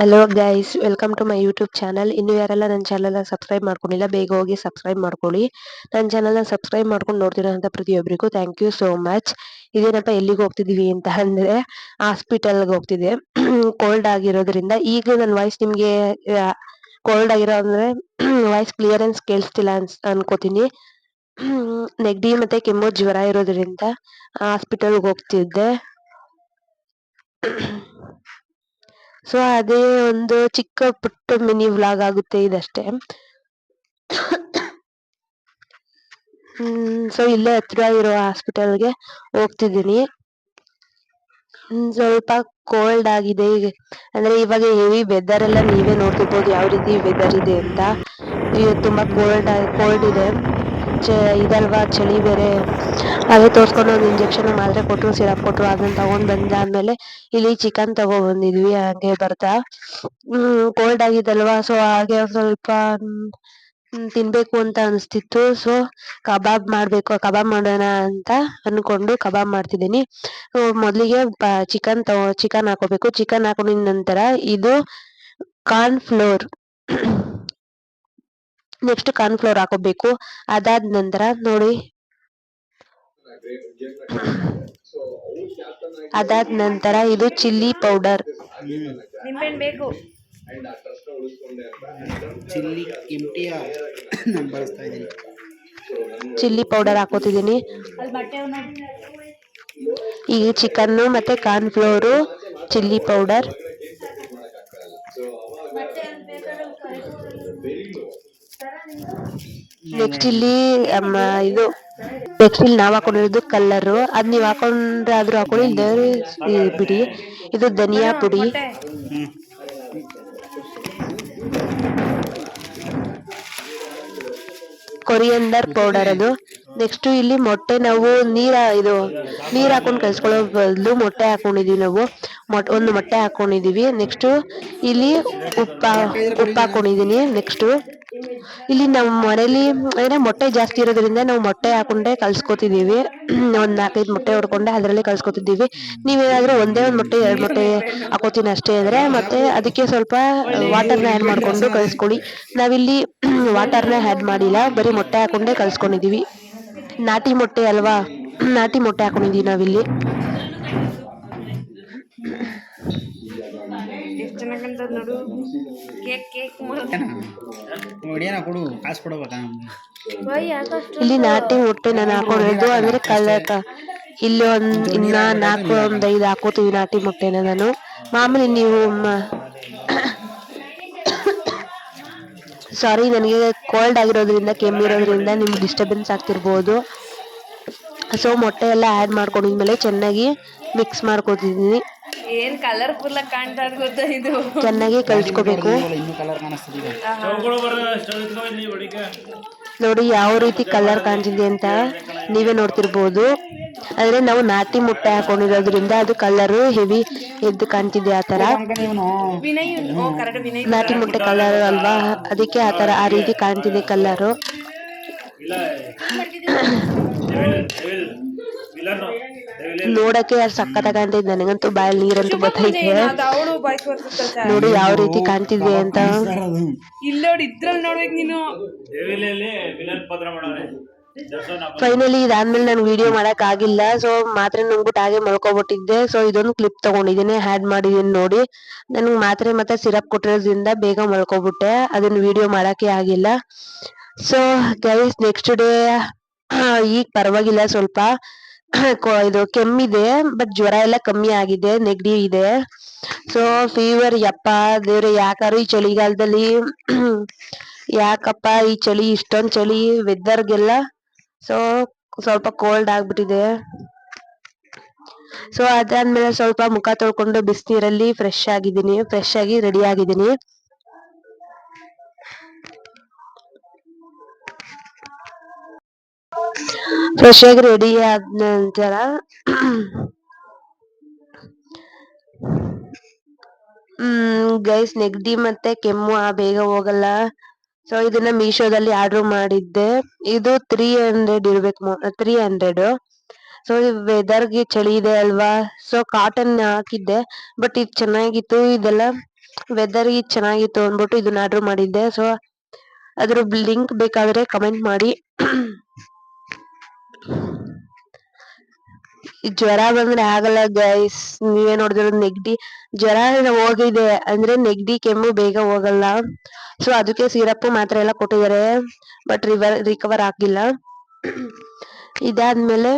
Hello guys welcome to my YouTube channel ಇನ್ನು ಯಾರೆಲ್ಲ ನನ್ನ ಚಾನಲ್ನ ಸಬ್ಸ್ಕ್ರೈಬ್ ಮಾಡ್ಕೊಂಡಿಲ್ಲ, ಬೇಗ ಹೋಗಿ ಸಬ್ಸ್ಕ್ರೈಬ್ ಮಾಡ್ಕೊಳ್ಳಿ. ನನ್ನ ಚಾನಲ್ನ ಸಬ್ಸ್ಕ್ರೈಬ್ ಮಾಡ್ಕೊಂಡು ನೋಡ್ತಿರೋಂಥ ಪ್ರತಿಯೊಬ್ಬರಿಗೂ ಥ್ಯಾಂಕ್ ಯು ಸೋ ಮಚ್ ಇದೇನಪ್ಪ ಎಲ್ಲಿಗೆ ಹೋಗ್ತಿದ್ದೀವಿ ಅಂತ ಅಂದರೆ ಹಾಸ್ಪಿಟಲ್ಗೆ ಹೋಗ್ತಿದ್ದೆ. ಕೋಲ್ಡ್ ಆಗಿರೋದ್ರಿಂದ ಈಗ ನನ್ನ ವಾಯ್ಸ್ ನಿಮಗೆ ಕೋಲ್ಡ್ ಆಗಿರೋ ಅಂದರೆ ವಾಯ್ಸ್ ಕ್ಲಿಯರೆನ್ಸ್ ಕೇಳಿಸ್ತಿಲ್ಲ ಅನ್ಸ್, ಅನ್ಕೋತೀನಿ. ನೆಗಡಿ ಮತ್ತೆ ಕೆಮ್ಮು ಜ್ವರ ಇರೋದ್ರಿಂದ ಹಾಸ್ಪಿಟಲ್ಗೆ ಹೋಗ್ತಿದ್ದೆ. ಸೊ ಅದೇ ಒಂದು ಚಿಕ್ಕ ಪುಟ್ಟ ಮಿನಿ ವ್ಲಾಗ್ ಆಗುತ್ತೆ ಇದಷ್ಟೇ. ಸೊ ಇಲ್ಲೇ ಹತ್ರ ಇರೋ ಹಾಸ್ಪಿಟಲ್ಗೆ ಹೋಗ್ತಿದ್ದೀನಿ. ಸ್ವಲ್ಪ ಕೋಲ್ಡ್ ಆಗಿದೆ. ಈಗ ಅಂದ್ರೆ ಇವಾಗ ಹೆವಿ ವೆದರ್ ಎಲ್ಲ ನೀವೇ ನೋಡ್ತಿರ್ಬೋದು ಯಾವ ರೀತಿ ವೆದರ್ ಇದೆ ಅಂತ. ತುಂಬಾ ಕೋಲ್ಡ್ ಕೋಲ್ಡ್ ಇದೆ. ಚ ಇದಲ್ವಾ ಚಳಿ ಬೇರೆ. ಅದೇ ತೋರಿಸ್ಕೊಂಡು ಒಂದು ಇಂಜೆಕ್ಷನ್ ಮಾತ್ರೆ ಕೊಟ್ಟರು ಸಿರಪ್ ಕೊಟ್ಟರು, ಅದನ್ನ ತಗೊಂಡ್ ಬಂದಾದ್ಮೇಲೆ ಇಲ್ಲಿ ಚಿಕನ್ ತಗೋ ಬಂದಿದ್ವಿ ಹಾಗೆ ಬರ್ತಾ. ಹ್ಮ್ ಕೋಲ್ಡ್ ಆಗಿದಲ್ವಾ ಸೊ ಹಾಗೆ ಸ್ವಲ್ಪ ತಿನ್ಬೇಕು ಅಂತ ಅನಿಸ್ತಿತ್ತು. ಸೊ ಕಬಾಬ್ ಮಾಡ್ಬೇಕು, ಕಬಾಬ್ ಮಾಡೋಣ ಅಂತ ಅನ್ಕೊಂಡು ಕಬಾಬ್ ಮಾಡ್ತಿದ್ದೀನಿ. ಮೊದಲಿಗೆ ಚಿಕನ್ ತಗೋ ಚಿಕನ್ ಹಾಕೋಬೇಕು. ಚಿಕನ್ ಹಾಕೊಂಡಿದ ನಂತರ ಇದು corn flour next corn flour ಹಾಕೋಬೇಕು. ಅದಾದ ನಂತರ ನೋಡಿ. ಅದಾದ ನಂತರ ಇದು ಚಿಲ್ಲಿ ಪೌಡರ್ ಬೇಕು? ಚಿಲ್ಲಿ ಎಂಟಿಯ ನಾನು ಬಳಸ್ತಾ ಇದ್ದೀನಿ. ಚಿಲ್ಲಿ ಪೌಡರ್ ಹಾಕೋತಿದ್ದೀನಿ. ಈ ಚಿಕನ್ನು ಮತ್ತೆ corn flour chilli powder next ಇಲ್ಲಿ ಇದು ನೆಕ್ಸ್ಟ್ ಇಲ್ಲಿ ನಾವ್ ಹಾಕೊಂಡಿರೋದು ಕಲ್ಲರ್ ಅದ್ ನೀವ್ ಹಾಕೊಂಡ್ರೆ ಆದ್ರೂ ಹಾಕೊಂಡಿ ಬಿಡಿ. ಇದು ಧನಿಯಾ ಪುಡಿ ಕೊರಿಯಂಡರ್ ಪೌಡರ್ ಅದು. ನೆಕ್ಸ್ಟ್ ಇಲ್ಲಿ ಮೊಟ್ಟೆ ನಾವು ನೀರ ಇದು ನೀರ್ ಹಾಕೊಂಡು ಕಲ್ಸ್ಕೊಳ್ಳೋ ಬದಲು ಮೊಟ್ಟೆ ಹಾಕೊಂಡಿದೀವಿ ನಾವು. ಮೊಟ್ಟೆ ಒಂದು ಮೊಟ್ಟೆ ಹಾಕೊಂಡಿದೀವಿ. ನೆಕ್ಸ್ಟ್ ಇಲ್ಲಿ ಉಪ್ಪ, ಉಪ್ಪು ಹಾಕೊಂಡಿದೀನಿ ನೆಕ್ಸ್ಟ್. ಇಲ್ಲಿ ನಮ್ಮ ಮನೇಲಿ ಏನೋ ಮೊಟ್ಟೆ ಜಾಸ್ತಿ ಇರೋದ್ರಿಂದ ನಾವು ಮೊಟ್ಟೆ ಹಾಕೊಂಡೆ ಕಲ್ಸ್ಕೊತಿದೀವಿ ಒಂದ್ ನಾಲ್ಕೈದು ಮೊಟ್ಟೆ ಹೊಡ್ಕೊಂಡೆ ಅದರಲ್ಲಿ ಕಲ್ಸ್ಕೊತಿದ್ದೀವಿ ನೀವೇನಾದ್ರೂ ಒಂದೇ ಒಂದ್ ಮೊಟ್ಟೆ, ಎರಡು ಮೊಟ್ಟೆ ಹಾಕೋತೀನಿ ಅಷ್ಟೇ ಅಂದ್ರೆ ಮತ್ತೆ ಅದಕ್ಕೆ ಸ್ವಲ್ಪ ವಾಟರ್ನ ಆ್ಯಡ್ ಮಾಡ್ಕೊಂಡು ಕಲ್ಸ್ಕೊಳ್ಳಿ ನಾವಿಲ್ಲಿ ವಾಟರ್ನ ಆ್ಯಡ್ ಮಾಡಿಲ್ಲ. ಬರೀ ಮೊಟ್ಟೆ ಹಾಕೊಂಡೆ ಕಲ್ಸ್ಕೊಂಡಿದೀವಿ ನಾಟಿ ಮೊಟ್ಟೆ ಅಲ್ವಾ? ನಾಟಿ ಮೊಟ್ಟೆ ಹಾಕೊಂಡಿದೀವಿ ನಾವಿಲ್ಲಿ. ಎಷ್ಟು ಚೆನ್ನಾಗಂತ ನೋಡು? ಕೇಕ್ ಕೇಕ್ ಒಡಿಯನ ಕೊಡು ಕಾಸು ಕೊಡ್ಬೇಕಾ? ಇಲ್ಲಿ ನಾಟಿ ಮೊಟ್ಟೆ ನಾನು ಹಾಕೊಂಡಿದ್ದು ಅಂದ್ರೆ ಕಲರ್ ಇಲ್ಲಿ ಒಂದ್ ಇನ್ನ ನಾಲ್ಕು ಒಂದ್ ಐದು ಹಾಕೋತೀವಿ ನಾಟಿ ಮೊಟ್ಟೆನ ನಾನು. ಮಾಮೂಲಿ ನೀವು ಸಾರಿ ನನಗೆ ಕೋಲ್ಡ್ ಆಗಿರೋದ್ರಿಂದ ಕೆಮ್ಮಿರೋದ್ರಿಂದ ನಿಮ್ಗೆ ಡಿಸ್ಟರ್ಬೆನ್ಸ್ ಆಗ್ತಿರ್ಬೋದು. ಸೊ ಮೊಟ್ಟೆ ಎಲ್ಲ ಆ್ಯಡ್ ಮಾಡ್ಕೊಂಡಿದ್ಮೇಲೆ ಚೆನ್ನಾಗಿ ಮಿಕ್ಸ್ ಮಾಡ್ಕೊತಿದ್ದೀನಿ ಏನ್ ಕಲರ್ಫುಲ್ ಆಗಿ ಕಾಣ್ತಾ ಇದ್ ಗೊತ್ತಾ ಇದು? ಚೆನ್ನಾಗಿ ಕಲ್ಸ್ಕೋಬೇಕು. ನೋಡಿ ಯಾವ ರೀತಿ ಕಲರ್ ಕಾಣ್ತಿದೆ ಅಂತ ನೀವೇ ನೋಡ್ತಿರ್ಬೋದು. ಆದ್ರೆ ನಾವು ನಾಟಿ ಮುಟ್ಟೆ ಹಾಕೊಂಡಿರೋದ್ರಿಂದ ಅದು ಕಲರ್ ಹೆವಿ ಎದ್ದು ಕಾಣ್ತಿದೆ ಆ ತರ. ವಿನಯ್ ಓ ಕರೆಕ್ಟ್ ವಿನಯ್ ನಾಟಿ ಮುಟ್ಟೆ ಕಲರ್ ಅಲ್ವಾ? ಅದಕ್ಕೆ ಆ ತರ ಆ ರೀತಿ ಕಾಣ್ತಿದೆ ಕಲರ್ ನೋಡಕ್ಕೆ ಸಕ್ಕತ್ತ ಕಾಣ್ತಿದ್ ನನಗಂತೂ ಬಾಯಲ್ಲಿ ನೀರಂತೂ ಬರ್ತೈತೆ ನೋಡು ಯಾವ ರೀತಿ ಕಾಣ್ತಿದೆ ಅಂತ. ಇಲ್ಲಿ ನೋಡಿ ಇದ್ರಲ್ಲಿ ನೋಡ್ಬೇಕು ನೀನು. ಫೈನಲಿ ಇದಾದ್ಮೇಲೆ ನಾನು ವಿಡಿಯೋ ಮಾಡಕ್ ಆಗಿಲ್ಲ. ಸೊ ಮಾತ್ರೆ ನುಂಗ್ಬಿಟ್ಟು ಹಾಗೆ ಮಲ್ಕೊಬಿಟ್ಟಿದ್ದೆ. ಸೊ ಇದೊಂದು ಕ್ಲಿಪ್ ತಗೊಂಡಿದ್ದೀನಿ ಹ್ಯಾಡ್ ಮಾಡಿದೀನಿ ನೋಡಿ. ನನ್ಗೆ ಮಾತ್ರೆ ಮತ್ತೆ ಸಿರಪ್ ಕೊಟ್ಟಿರೋದ್ರಿಂದ ಬೇಗ ಮಲ್ಕೊಬಿಟ್ಟೆ. ಅದನ್ನ ವಿಡಿಯೋ ಮಾಡಕ್ಕೆ ಆಗಿಲ್ಲ. ಸೊ ಗೈಸ್ ನೆಕ್ಸ್ಟ್ ಡೇ ಈಗ ಪರವಾಗಿಲ್ಲ ಸ್ವಲ್ಪ. ಇದು ಕೆಮ್ಮಿದೆ ಬಟ್ ಜ್ವರ ಎಲ್ಲ ಕಮ್ಮಿ ಆಗಿದೆ, ನೆಗಡಿ ಇದೆ. ಸೊ ಫೀವರ್ ಯಪ್ಪ, ದೇವ್ರೆ, ಯಾಕಾರು ಈ ಚಳಿಗಾಲದಲ್ಲಿ, ಯಾಕಪ್ಪ ಈ ಚಳಿ, ಇಷ್ಟೊಂದ್ ಚಳಿ ವೆದರ್ಗೆಲ್ಲ ಸೊ ಸ್ವಲ್ಪ ಕೋಲ್ಡ್ ಆಗ್ಬಿಟ್ಟಿದೆ. ಸೊ ಅದಾದ್ಮೇಲೆ ಸ್ವಲ್ಪ ಮುಖ ತೊಳ್ಕೊಂಡು ಬಿಸಿನೀರಲ್ಲಿ ಫ್ರೆಶ್ ಆಗಿದ್ದೀನಿ. ಫ್ರೆಶ್ ಆಗಿ ರೆಡಿ ಆಗಿದ್ದೀನಿ. ಫ್ರೆಶ್ ಆಗಿ ರೆಡಿ ಆದ ನಂತರ ಹ್ಮ್ ಗೈಸ್ ನೆಗಡಿ ಮತ್ತೆ ಕೆಮ್ಮು, ಆ ಬೇಗ ಹೋಗಲ್ಲ. ಸೊ ಇದನ್ನ ಮೀಶೋದಲ್ಲಿ ಆರ್ಡರ್ ಮಾಡಿದ್ದೆ. ಇದು ತ್ರೀ ಹಂಡ್ರೆಡ್ ಇರ್ಬೇಕು ತ್ರೀ ಹಂಡ್ರೆಡ್ ಸೊ ವೆದರ್ಗೆ ಚಳಿ ಇದೆ ಅಲ್ವಾ? ಸೊ ಕಾಟನ್ ಹಾಕಿದ್ದೆ ಬಟ್ ಇದು ಚೆನ್ನಾಗಿತ್ತು. ಇದೆಲ್ಲ ವೆದರ್ ಚೆನ್ನಾಗಿತ್ತು ಅಂದ್ಬಿಟ್ಟು ಇದನ್ನ ಆರ್ಡರ್ ಮಾಡಿದ್ದೆ. ಸೊ ಅದ್ರ ಲಿಂಕ್ ಬೇಕಾದ್ರೆ ಕಮೆಂಟ್ ಮಾಡಿ. ಈ ಜ್ವರ ಬಂದ್ರೆ ಆಗಲ್ಲ ಗೈಸ್ ನೀವೇ ನೋಡಿದ್ರೆ ನೆಗಡಿ ಜ್ವರ ಹೋಗಿದೆ ಅಂದ್ರೆ ನೆಗಡಿ, ಕೆಮ್ಮು ಬೇಗ ಹೋಗಲ್ಲ. ಸೊ ಅದಕ್ಕೆ ಸಿರಪ್ ಮಾತ್ರ ಎಲ್ಲ ಕೊಟ್ಟಿದ್ದಾರೆ. ಬಟ್ ರಿವರ್ ರಿಕವರ್ ಆಗಿಲ್ಲ. ಇದಾದ್ಮೇಲೆ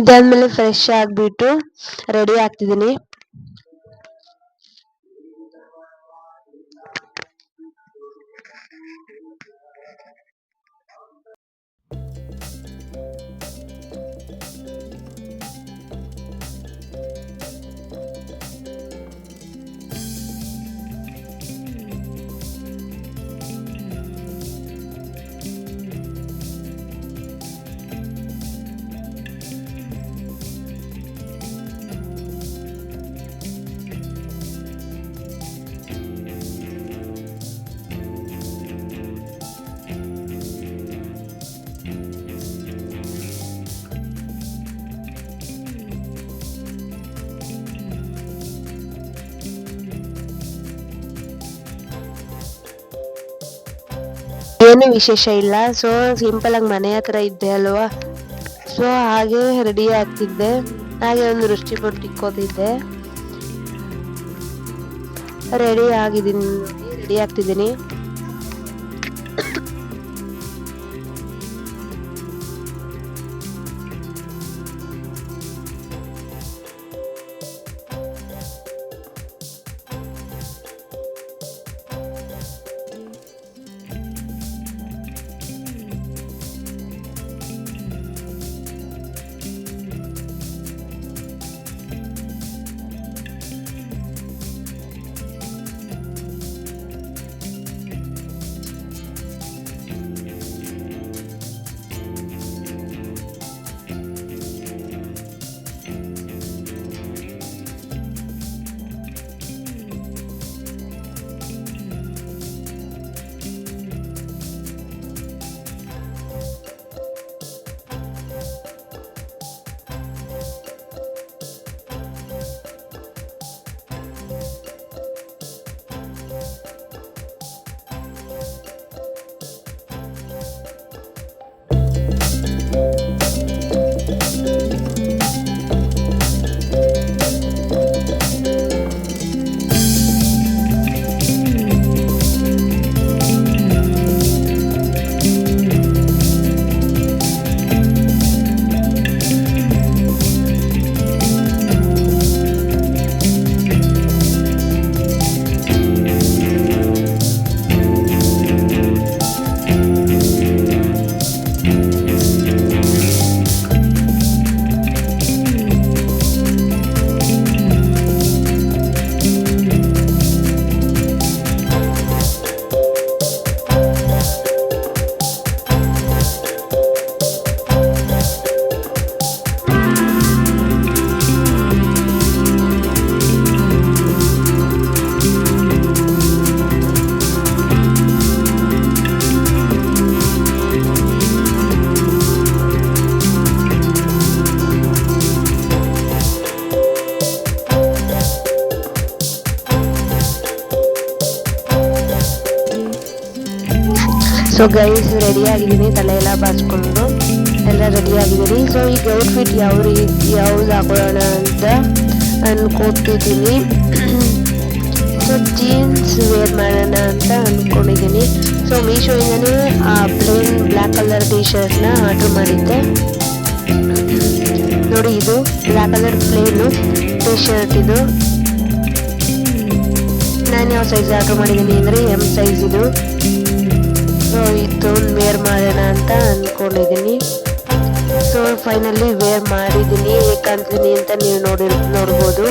ಇದಾದ್ಮೇಲೆ ಫ್ರೆಶ್ ಆಗ್ಬಿಟ್ಟು ರೆಡಿ ಆಗ್ತಿದ್ದೀನಿ. ಏನು ವಿಶೇಷ ಇಲ್ಲ. ಸೊ ಸಿಂಪಲ್ ಆಗಿ ಮನೆ ಹತ್ರ ಇದ್ದೆ ಅಲ್ವಾ? ಸೊ ಹಾಗೆ ರೆಡಿ ಆಗ್ತಿದ್ದೆ. ಹಾಗೆ ಒಂದು ರುಚಿ ಕೊಟ್ಟು ಇಕ್ಕೋತಿದ್ದೆ ರೆಡಿ ಆಗಿದ್ದೀನಿ ರೆಡಿ ಆಗ್ತಿದ್ದೀನಿ. ಸೊ ಗೈಸ್ ರೆಡಿ ಆಗಿದ್ದೀನಿ ತಲೆ ಎಲ್ಲ ಎಲ್ಲ ರೆಡಿ ಆಗಿದ್ದೀನಿ ಸೊ ಈಗ ಔಟ್ಫಿಟ್ ಯಾವ ರೀತಿ ಯಾವ್ದು ಹಾಕೊಳ್ಳೋಣ ಅಂತ ಅನ್ಕೋತಿದ್ದೀನಿ. ಸೊ ಜೀನ್ಸ್ ವೇರ್ ಮಾಡೋಣ ಅಂತ ಅಂದ್ಕೊಂಡಿದ್ದೀನಿ ಸೊ ಮೀಶೋಯಿಂದನೇ ಆ ಪ್ಲೇನ್ ಬ್ಲ್ಯಾಕ್ ಕಲರ್ ಟಿ ಶರ್ಟ್ನ ಆರ್ಡ್ರ್ ಮಾಡಿದ್ದೆ. ನೋಡಿ ಇದು black colour plain T shirt ಇದು. ನಾನು ಯಾವ ಸೈಜ್ ಆರ್ಡ್ರ್ ಮಾಡಿದ್ದೀನಿ ಅಂದರೆ ಎಂ ಸೈಜ್ ಇದು. ಸೊ ಇದು ವೇರ್ ಮಾಡೋಣ ಅಂತ ಅಂದ್ಕೊಂಡಿದ್ದೀನಿ ಸೊ ಫೈನಲಿ ವೇರ್ ಮಾಡಿದ್ದೀನಿ ಹೇಗೆ ಕಾಣ್ತೀನಿ ಅಂತ ನೀವು ನೋಡಿ, ನೋಡ್ಬೋದು.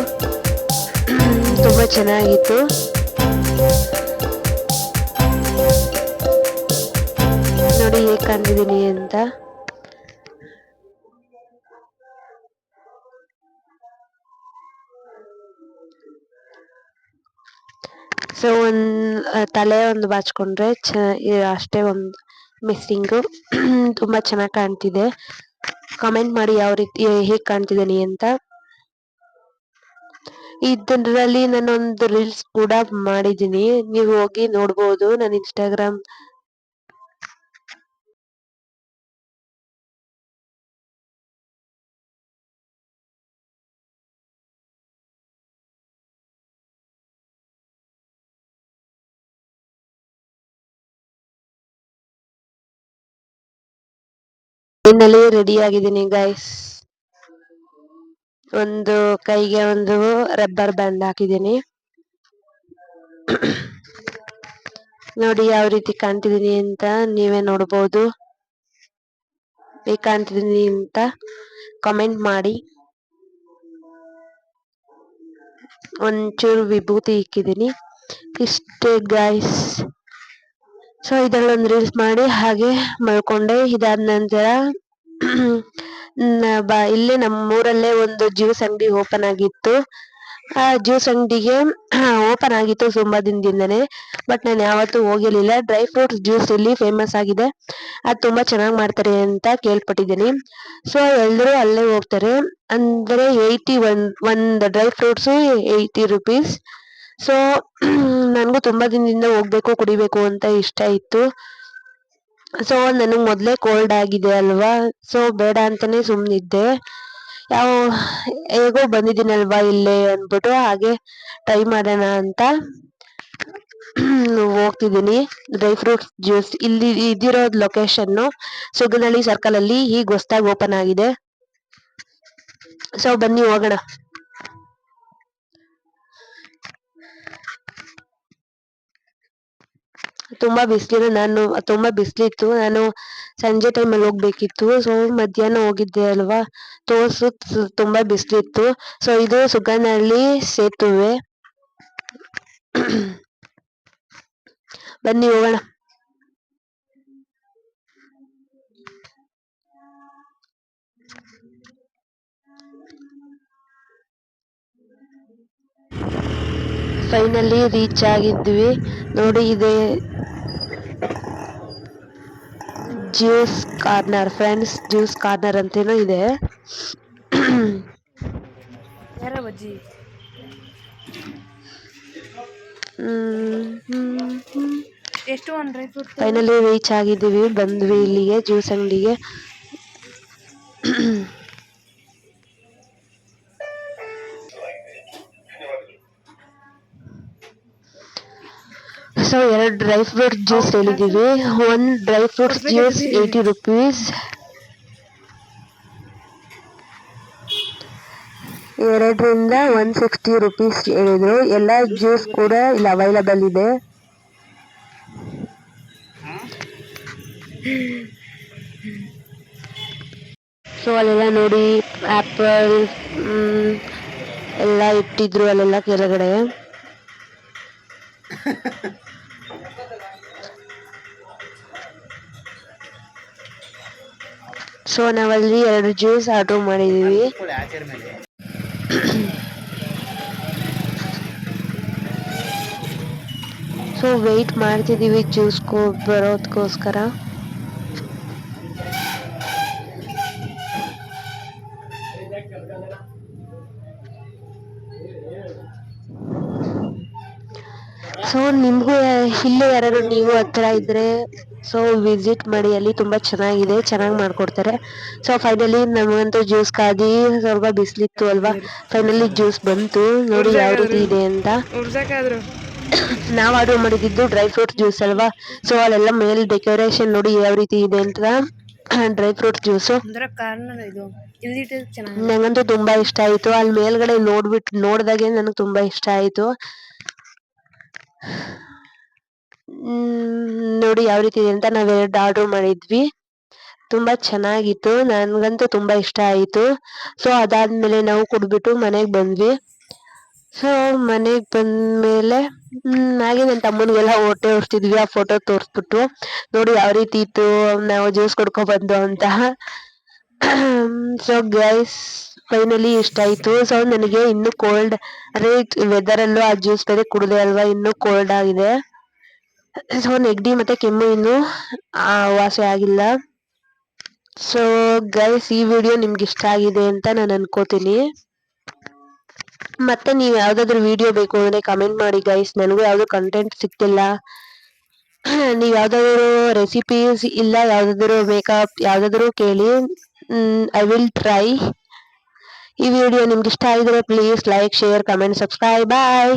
ತುಂಬ ಚೆನ್ನಾಗಿತ್ತು. ನೋಡಿ ಹೇಗೆ ಕಾಣ್ತಿದ್ದೀನಿ ಅಂತ. ಸೊ ಒಂದು ತಲೆ ಒಂದು ಬಾಚ್ಕೊಂಡ್ರೆ ಚ ಅಷ್ಟೇ ಒಂದು ಮಿಸ್ಸಿಂಗ್ ತುಂಬಾ ಚೆನ್ನಾಗಿ ಕಾಣ್ತಿದೆ. ಕಮೆಂಟ್ ಮಾಡಿ ಯಾವ ರೀತಿ ಹೇಗೆ ಕಾಣ್ತಿದ್ದೀನಿ ಅಂತ. ಇದರಲ್ಲಿ ನಾನೊಂದು ರೀಲ್ಸ್ ಕೂಡ ಮಾಡಿದ್ದೀನಿ. ನೀವು ಹೋಗಿ ನೋಡ್ಬೋದು. ನನ್ನ ಇನ್ಸ್ಟಾಗ್ರಾಮ್ ಇನ್ನಲ್ಲಿ ರೆಡಿ ಆಗಿದ್ದೀನಿ ಗೈಸ್ ಒಂದು ಕೈಗೆ ಒಂದು ರಬ್ಬರ್ ಬ್ಯಾಂಡ್ ಹಾಕಿದ್ದೀನಿ. ನೋಡಿ ಯಾವ ರೀತಿ ಕಾಣ್ತಿದ್ದೀನಿ ಅಂತ ನೀವೇ ನೋಡ್ಬೋದು. ಹೇಗ್ ಕಾಣ್ತಿದೀನಿ ಅಂತ ಕಮೆಂಟ್ ಮಾಡಿ. ಒಂಚೂರು ವಿಭೂತಿ ಇಕ್ಕಿದ್ದೀನಿ. ಇಷ್ಟೇ ಗೈಸ್ ಸೊ ಇದ್ರಲ್ಲಿ ಒಂದು ರೀಲ್ಸ್ ಮಾಡಿ ಹಾಗೆ ಮಲ್ಕೊಂಡೆ. ಇದಾದ ನಂತರ ಬಾ, ಇಲ್ಲೇ ನಮ್ಮೂರಲ್ಲೇ ಒಂದು ಜ್ಯೂಸ್ ಅಂಗಡಿ ಓಪನ್ ಆಗಿತ್ತು. ಆ ಜ್ಯೂಸ್ ಅಂಗಡಿಗೆ ಓಪನ್ ಆಗಿತ್ತು ತುಂಬಾ ದಿನದಿಂದನೇ ಬಟ್ ನಾನು ಯಾವತ್ತೂ ಹೋಗಿರ್ಲಿಲ್ಲ. ಡ್ರೈ ಫ್ರೂಟ್ಸ್ ಜ್ಯೂಸ್ ಇಲ್ಲಿ ಫೇಮಸ್ ಆಗಿದೆ. ಅದು ತುಂಬಾ ಚೆನ್ನಾಗಿ ಮಾಡ್ತಾರೆ ಅಂತ ಕೇಳ್ಪಟ್ಟಿದ್ದೀನಿ. ಸೊ ಎಲ್ಲರೂ ಅಲ್ಲೇ ಹೋಗ್ತಾರೆ. ಅಂದ್ರೆ ಏಯ್ಟಿ ಒನ್ ಒಂದು dry fruits eighty rupees so ನನಗೂ ತುಂಬ ದಿನದಿಂದ ಹೋಗ್ಬೇಕು, ಕುಡಿಬೇಕು ಅಂತ ಇಷ್ಟ ಇತ್ತು. ಸೊ ನನಗೆ ಮೊದಲೇ ಕೋಲ್ಡ್ ಆಗಿದೆ ಅಲ್ವಾ? ಸೊ ಬೇಡ ಅಂತಲೇ ಸುಮ್ಮನಿದ್ದೆ ಯಾವ, ಹೇಗೋ ಬಂದಿದ್ದೀನಲ್ವಾ ಇಲ್ಲೇ ಅಂದ್ಬಿಟ್ಟು ಹಾಗೆ ಟ್ರೈ ಮಾಡೋಣ ಅಂತ ಹೋಗ್ತಿದ್ದೀನಿ. ಡ್ರೈ ಫ್ರೂಟ್ಸ್ ಜ್ಯೂಸ್ ಇಲ್ಲಿ ಇದಿರೋ ಲೊಕೇಶನ್ ಸುಗನಹಳ್ಳಿ ಸರ್ಕಲ್ ಅಲ್ಲಿ ಈಗ ಹೊಸ್ದಾಗಿ ಓಪನ್ ಆಗಿದೆ. ಸೊ ಬನ್ನಿ ಹೋಗೋಣ. ತುಂಬಾ ಬಿಸಿಲಿದೆ. ನಾನು ತುಂಬಾ ಬಿಸಿಲಿತ್ತು. ನಾನು ಸಂಜೆ ಟೈಮಲ್ಲಿ ಹೋಗ್ಬೇಕಿತ್ತು. ಸೊ ಮಧ್ಯಾಹ್ನ ಹೋಗಿದ್ದೆ ಅಲ್ವಾ? ತೋರ್ಸು ತುಂಬಾ ಬಿಸಿಲಿತ್ತು. ಸೊ ಇದು ಸುಗನಹಳ್ಳಿ ಸೇತುವೆ. ಬನ್ನಿ ಹೋಗೋಣ. ಫೈನಲಿ ರೀಚ್ ಆಗಿದ್ವಿ. ನೋಡಿ ಇದೆ. Juice corner friends juice corner ಅಂತೇನೋ ಇದೆ. ಎಷ್ಟು ಫೈನಲಿ ರೀಚ್ ಆಗಿದ್ದೀವಿ. ಬಂದ್ವಿ ಇಲ್ಲಿಗೆ ಜ್ಯೂಸ್ ಅಂಗಡಿಗೆ. ಸೊ ಎರಡು ಡ್ರೈ ಫ್ರೂಟ್ ಜ್ಯೂಸ್ ಹೇಳಿದ್ದೀವಿ one dry fruits juice eighty rupees ಎರಡರಿಂದ ಒನ್ ಸಿಕ್ಸ್ಟಿ ರುಪೀಸ್ ಹೇಳಿದ್ರು. ಎಲ್ಲ ಜ್ಯೂಸ್ ಕೂಡ ಇಲ್ಲಿ ಅವೈಲಬಲ್ ಇದೆ. ಸೊ ಅಲ್ಲೆಲ್ಲ ನೋಡಿ ಆ್ಯಪಲ್ ಎಲ್ಲ ಇಟ್ಟಿದ್ರು ಅಲ್ಲೆಲ್ಲ ಕೆಳಗಡೆ. ಸೊ ನಾವಲ್ಲಿ ಎರಡು ಜ್ಯೂಸ್ ಆರ್ಡರ್ ಮೇಲೆ ಸೊ ವೆಯ್ಟ್ ಮಾಡ್ತಿದ್ದೀವಿ ಜ್ಯೂಸ್ ಬರೋದಕ್ಕೋಸ್ಕರ ಇಲ್ಲೇ ಯಾರು ನೀವು ಹತ್ರ ಇದ್ರೆ ಸೊ ವಿಸಿಟ್ ಮಾಡಿ ಅಲ್ಲಿ ತುಂಬಾ ಚೆನ್ನಾಗಿದೆ ಚೆನ್ನಾಗಿ ಮಾಡ್ಕೊಡ್ತಾರೆ. ಸೊ ಫೈನಲಿ ನಮಗಂತೂ ಜ್ಯೂಸ್ ಕಾದಿ ಸ್ವಲ್ಪ ಬಿಸಿಲಿತ್ತು ಅಲ್ವಾ? ಫೈನಲಿ ಜ್ಯೂಸ್ ಬಂತು. ನೋಡಿ ಯಾವ ರೀತಿ ಇದೆ ಅಂತ. ನಾವು ಆರ್ಡರ್ ಮಾಡಿದ್ದು ಡ್ರೈ ಫ್ರೂಟ್ ಜ್ಯೂಸ್ ಅಲ್ವಾ? ಸೊ ಅಲ್ಲೆಲ್ಲ ಮೇಲ್ ಡೆಕೋರೇಷನ್ ನೋಡಿ ಯಾವ ರೀತಿ ಇದೆ ಅಂತ. ಡ್ರೈ ಫ್ರೂಟ್ ಜ್ಯೂಸು ನಂಗಂತೂ ತುಂಬಾ ಇಷ್ಟ ಆಯ್ತು. ಅಲ್ಲಿ ಮೇಲ್ಗಡೆ ನೋಡ್ಬಿಟ್ಟು ನೋಡ್ದಾಗೆ ನನಗೆ ತುಂಬಾ ಇಷ್ಟ ಆಯ್ತು. ನೋಡಿ ಯಾವ ರೀತಿ ಇದೆ ಅಂತ ನಾವು ಎರಡು ಆರ್ಡರ್ ಮಾಡಿದ್ವಿ. ತುಂಬಾ ಚೆನ್ನಾಗಿತ್ತು. ನನಗಂತೂ ತುಂಬಾ ಇಷ್ಟ ಆಯಿತು. ಸೊ ಅದಾದ್ಮೇಲೆ ನಾವು ಕುಡ್ಬಿಟ್ಟು ಮನೆಗೆ ಬಂದ್ವಿ. ಸೊ ಮನೆಗೆ ಬಂದ್ಮೇಲೆ ಹಾಗೆ ನನ್ನ ತಮ್ಮನಿಗೆಲ್ಲ ಹೊಟ್ಟೆ ಹೊರಿಸ್ತಿದ್ವಿ ಆ ಫೋಟೋ ತೋರಿಸ್ಬಿಟ್ಟು. ನೋಡಿ ಯಾವ ರೀತಿ ಇತ್ತು, ನಾವು ಜ್ಯೂಸ್ ಕುಡ್ಕೊ ಬಂದು ಅಂತ. ಸೊ ಗೈಸ್ ಫೈನಲಿ ಇಷ್ಟ ಆಯ್ತು. ಸೊ ನನಗೆ ಇನ್ನು ಕೋಲ್ಡ್ ಅಂದ್ರೆ ವೆದರ್ ಅಲ್ಲೂ ಆ ಜ್ಯೂಸ್ ಬೇರೆ ಕುಡಿದೆ ಅಲ್ವಾ? ಇನ್ನು ಕೋಲ್ಡ್ ಆಗಿದೆ. ಸೊ ನೆಗಡಿ ಮತ್ತೆ ಕೆಮ್ಮು ಇನ್ನು ವಾಸಿ ಆಗಿಲ್ಲ. ಸೊ ಗೈಸ್ ಈ ವಿಡಿಯೋ ನಿಮ್ಗೆ ಇಷ್ಟ ಆಗಿದೆ ಅಂತ ನಾನು ಅನ್ಕೋತೀನಿ. ಮತ್ತೆ ನೀವು ಯಾವ್ದಾದ್ರು ವಿಡಿಯೋ ಬೇಕು ಅಂದ್ರೆ ಕಮೆಂಟ್ ಮಾಡಿ ಗೈಸ್ ನನಗೂ ಯಾವ್ದು ಕಂಟೆಂಟ್ ಸಿಕ್ತಿಲ್ಲ ನೀವು ಯಾವ್ದಾದ್ರು ರೆಸಿಪೀಸ್ ಇಲ್ಲ, ಯಾವ್ದಾದ್ರು ಮೇಕಪ್ ಯಾವ್ದಾದ್ರು ಕೇಳಿ ಐ ವಿಲ್ ಟ್ರೈ ಈ ವಿಡಿಯೋ ನಿಮ್ಗೆ ಇಷ್ಟ ಆಗಿದ್ರೆ please like share comment subscribe bye